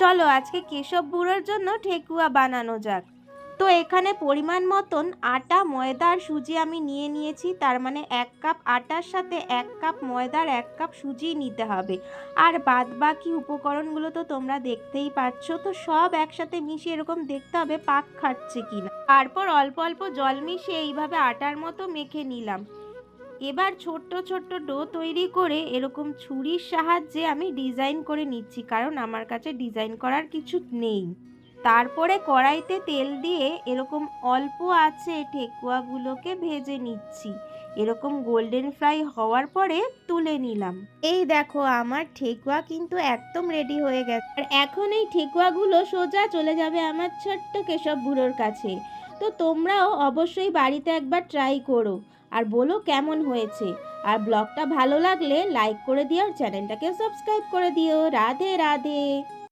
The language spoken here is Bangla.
চলো আজকে কেশব বুড়োর জন্য ঠেকুয়া বানানো যাক। তো এখানে পরিমাণ মতন আটা, ময়দা আর সুজি আমি নিয়ে নিয়েছি। তার মানে এক কাপ আটার সাথে এক কাপ ময়দার এক কাপ সুজি নিতে হবে। আর বাদ বাকি উপকরণগুলো তো তোমরা দেখতেই পাচ্ছ। তো সব একসাথে মিশিয়ে এরকম দেখতে হবে পাক খাচ্ছে কিনা। তারপর অল্প অল্প জল মিশিয়ে এইভাবে আটার মতো মেখে নিলাম। এবার ছোট্ট ছোট্ট ডো তৈরি করে এরকম ছুরির সাহায্যে আমি ডিজাইন করে নিচ্ছি, কারণ আমার কাছে ডিজাইন করার কিছু নেই। তারপরে কড়াইতে তেল দিয়ে এরকম অল্প আছে ঠেকুয়াগুলোকে ভেজে নিচ্ছি। এরকম গোল্ডেন ফ্রাই হওয়ার পরে তুলে নিলাম। এই দেখো, আমার ঠেকুয়া কিন্তু একদম রেডি হয়ে গেছে। আর এখন এই ঠেকুয়াগুলো সোজা চলে যাবে আমার ছোট্ট কেশব বুড়োর কাছে। তো তোমরাও অবশ্যই বাড়িতে একবার ট্রাই করো। আর বলো কেমন হয়েছে। আর ব্লগটা ভালো লাগলে লাইক করে দিও আর চ্যানেলটাকে সাবস্ক্রাইব করে দিও। রাধে রাধে।